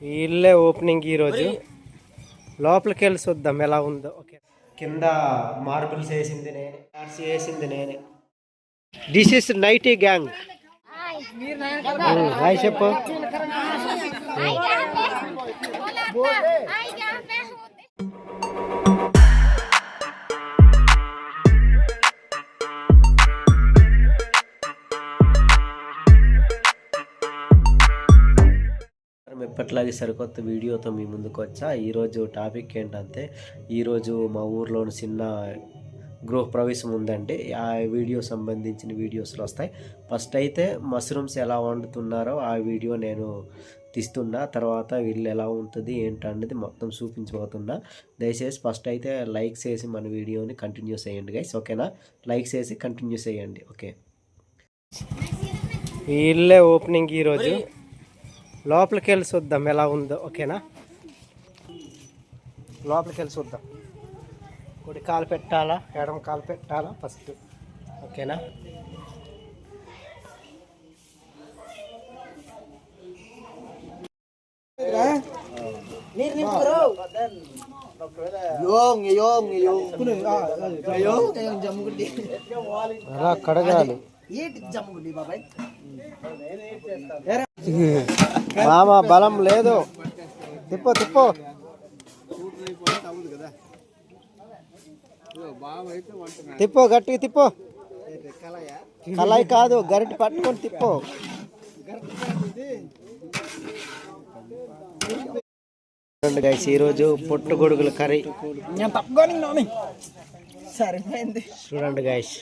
ఈ ఇల్లే ఓపెనింగ్ ఈరోజు లోపలికి వెళ్ళి చూద్దాం ఎలా ఉందో. ఓకే. కింద మార్బుల్స్ వేసింది నేనే ఆర్సీ వేసింది నేనే. This is nighty gang hi చెప్పు. ఎప్పట్లాగే సరికొత్త వీడియోతో మీ ముందుకు వచ్చా. ఈరోజు టాపిక్ ఏంటంటే ఈరోజు మా ఊర్లోని చిన్న గృహ ప్రవేశం ఉందండి. ఆ వీడియో సంబంధించిన వీడియోస్లు వస్తాయి. ఫస్ట్ అయితే మష్రూమ్స్ ఎలా వండుతున్నారో ఆ వీడియో నేను తీస్తున్నా. తర్వాత వీళ్ళు ఎలా ఉంటుంది ఏంటన్నది మొత్తం చూపించబోతున్నా. దయచేసి ఫస్ట్ అయితే లైక్ చేసి మన వీడియోని కంటిన్యూ చేయండి గైస్ ఓకేనా? లైక్ చేసి కంటిన్యూ చేయండి ఓకే? ఇల్లే ఓపెనింగ్ ఈరోజు లోపలికి వెళ్ళి చూద్దాం ఎలా ఉందో ఓకేనా? లోపలికి వెళ్ళి చూద్దాం. కుడి కాలు పెట్టాలా ఎడమ కాలు పెట్టాలా ఫస్ట్ ఓకేనా. అలా కడగాలి. ఏంటి gede బాబాయ్? మామ బలం లేదు. తిప్పు తిప్పో. తిప్పు గట్టిగా తిప్పు. కళాయి కాదు గరిటి పట్టుకొని తిప్పు. చూడండి గైస్ ఈరోజు పొట్టు గొడుగుల కర్రీ. సరిపోయింది. చూడండి గైస్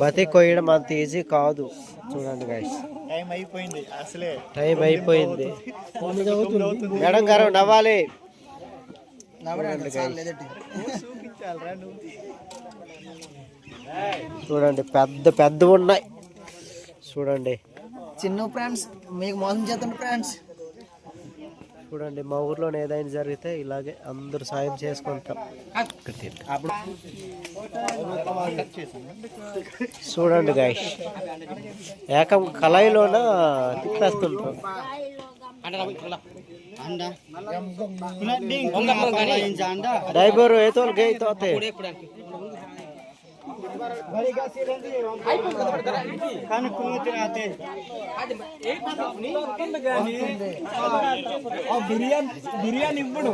బతి కొయ్యడం అంత ఈజీ కాదు. చూడండి గైస్ టైం అయిపోయింది అసలే. టైం అయిపోయింది. మేడం గారు నవ్వాలి. చూడండి పెద్ద పెద్ద ఉన్నాయి. చూడండి. చిన్న ఫ్రెండ్స్ మీకు మోసం చేద్దాం ఫ్రెండ్స్. చూడండి మా ఊర్లో ఏదైనా జరిగితే ఇలాగే అందరూ సాయం చేసుకుంటాం. చూడండి గాయస్ ఏకం కళాయిలోన తిప్పేస్తుంటాం. డైబర్ ఏతో గై తోతే బిర్యానీ ఇవ్వడు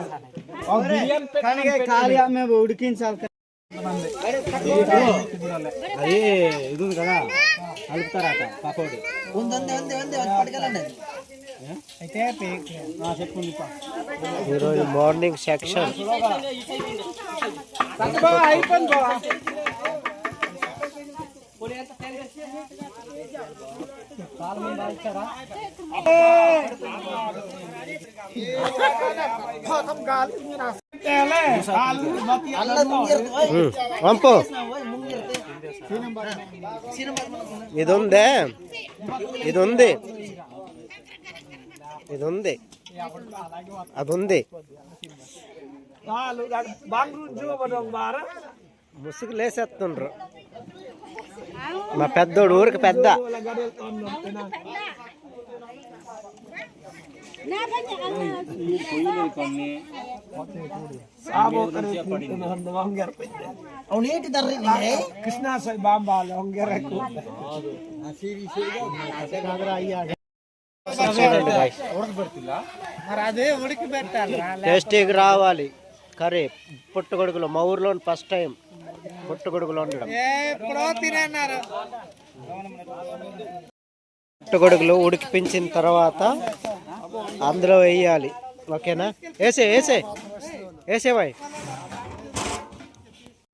ఖాళీ ఆమె ఉడికించాలి అది ఇది ఉంది కదా కలుపుతారట పకోడి ఉంది ఉంది ఉంది ఉంది వచ్చి పట్టుకెళ్ళండి అయితే చెప్పండి ఈరోజు మార్నింగ్ సెక్షన్ అయిపోయింది బాబా పంపు. ఇది ఉందే ఇది ఉంది ఇది ఉంది అది ఉంది ముసుగు లేసేస్తుండ్రు మా పెద్దోడు ఊరికి పెద్ద. మరి అదే ఉడికి పెట్టాలి టేస్టీగా రావాలి. కర్రీ. పుట్టగొడుగులు మా ఊర్లో ఫస్ట్ టైం పుట్టగొడుగులు తినన్నారు. పుట్టగొడుగులు ఉడికిపించిన తర్వాత అందులో వేయాలి. ఓకేనా? వేసే వేసే. వేసే బాయ్.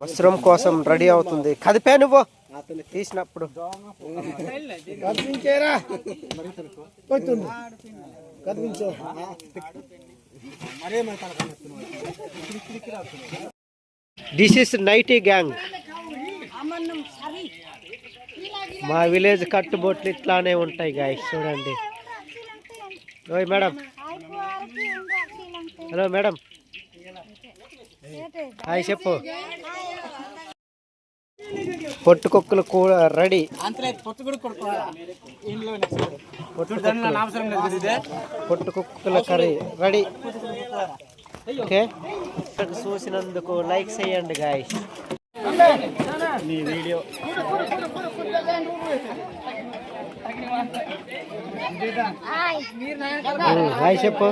మష్రూమ్ కోసం రెడీ అవుతుంది. కదిపే నువ్వు. తీసినప్పుడు. కనిపించు దిస్ ఇస్ నైటీ గ్యాంగ్ మా విలేజ్ కట్టుబొట్లు ఇట్లానే ఉంటాయి గాయస్ చూడండి. ఓయ్ మేడం. Hello madam. హాయ్ చెప్పు. పొట్టు కుక్కలు కూడా రెడీ. పొట్టు కుక్కల. Curry ready. ఓకే చూసినందుకు లైక్ చేయండి గాయ నీ వీడియో హాయ్ చెప్పు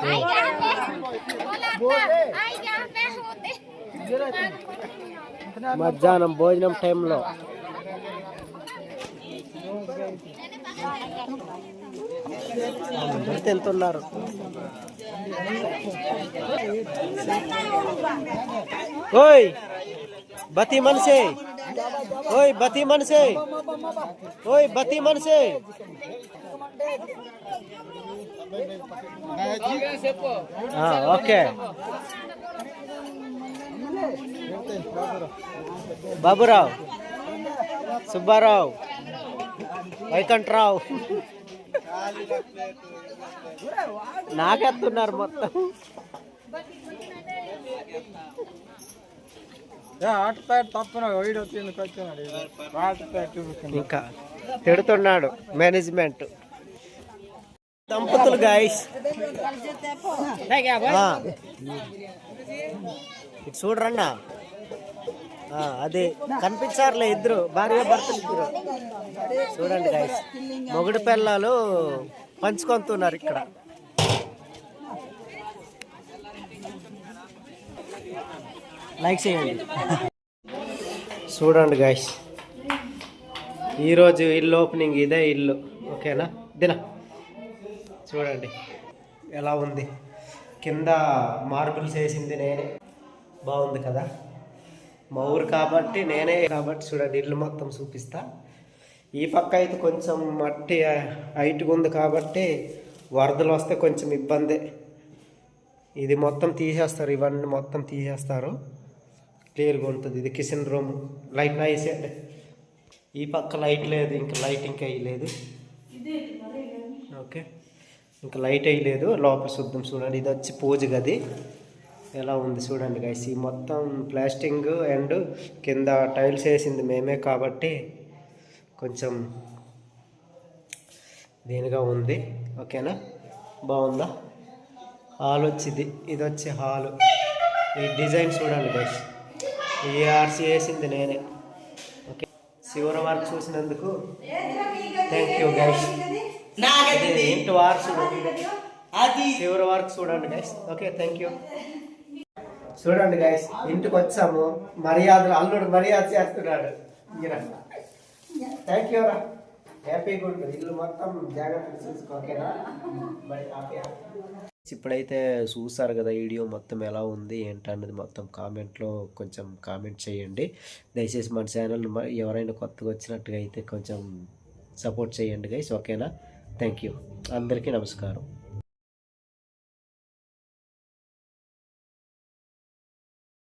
Ay, ya. Hola, ay, ya, déjate. మధ్యాహ్నం భోజనం టైంలో తింటున్నారు ఓయ్ బతి మనసే ఓయ్ బతి మనసే ఓయ్ బతి మనసే ఆ, ఓకే బాబురావు సుబ్బారావు వైకంఠరావు నాకెత్తున్నారు మొత్తం ఆట ప్యాట్ తప్పున వీడియో తిందుకు వచ్చినాడు ఆట ప్యాట్ ఇంకా తిడుతున్నాడు మేనేజ్మెంట్ దంపతులు గాయస్ చూడరన్నా అదే కనిపించారులే ఇద్దరు. భార్య భర్తలు ఇద్దరు. చూడండి గాయస్ మొగుడు పిల్లలు పంచుకొంటున్నారు ఇక్కడ. లైక్ చేయండి. చూడండి గాయస్ ఈరోజు ఇల్లు ఓపెనింగ్ ఇదే ఇల్లు. ఓకేనా? దిన చూడండి. ఎలా ఉంది? కింద మార్బుల్స్ వేసింది నేనే. బాగుంది కదా? మా ఊరు కాబట్టి నేనే కాబట్టి చూడండి ఇల్లు మొత్తం చూపిస్తా. ఈ పక్క అయితే కొంచెం మట్టి హైట్గా ఉంది కాబట్టి వరదలు వస్తే కొంచెం ఇబ్బందే. ఇది మొత్తం తీసేస్తారు ఇవన్నీ మొత్తం తీసేస్తారు. క్లియర్గా ఉంటుంది. ఇది కిచెన్ రూమ్. లైట్ వేసేయండి. ఈ పక్క లైట్ లేదు ఇంకా లైట్ ఇంకా వేయలేదు. ఓకే. ఇంకా లైట్ వేయలేదు లోపల శుద్ధం చూడండి. ఇది వచ్చి పూజ గది. ఎలా ఉంది చూడండి గైస్ ఈ మొత్తం ప్లాస్టింగ్ అండ్ కింద టైల్స్ వేసింది మేమే కాబట్టి కొంచెం దీనిగా ఉంది. ఓకేనా? బాగుందా? హాల్ వచ్చింది. ఇది వచ్చి హాలు. ఈ డిజైన్ చూడండి గైస్ ఈ ఆర్సీ వేసింది నేనే. ఓకే? శివర వర్క్ చూసినందుకు థ్యాంక్ యూ గైస్ ఇంటి వార్స్ శివర వర్క్ చూడండి గైస్ ఓకే థ్యాంక్ యూ చూడండి గైస్ ఇంటికి వచ్చాము. మర్యాదలు అల్లుడు మర్యాద చేస్తున్నాడు. థ్యాంక్ యూ రా. హ్యాపీగా ఉంటుంది ఇల్లు మొత్తం జాగ్రత్తగా మరి ఇప్పుడైతే చూసారు కదా వీడియో మొత్తం ఎలా ఉంది ఏంటన్నది మొత్తం కామెంట్లో కొంచెం కామెంట్ చేయండి. దయచేసి మన ఛానల్ ఎవరైనా కొత్తగా వచ్చినట్టుగా అయితే కొంచెం సపోర్ట్ చేయండి గైస్ ఓకేనా? థ్యాంక్ యూ అందరికీ నమస్కారం.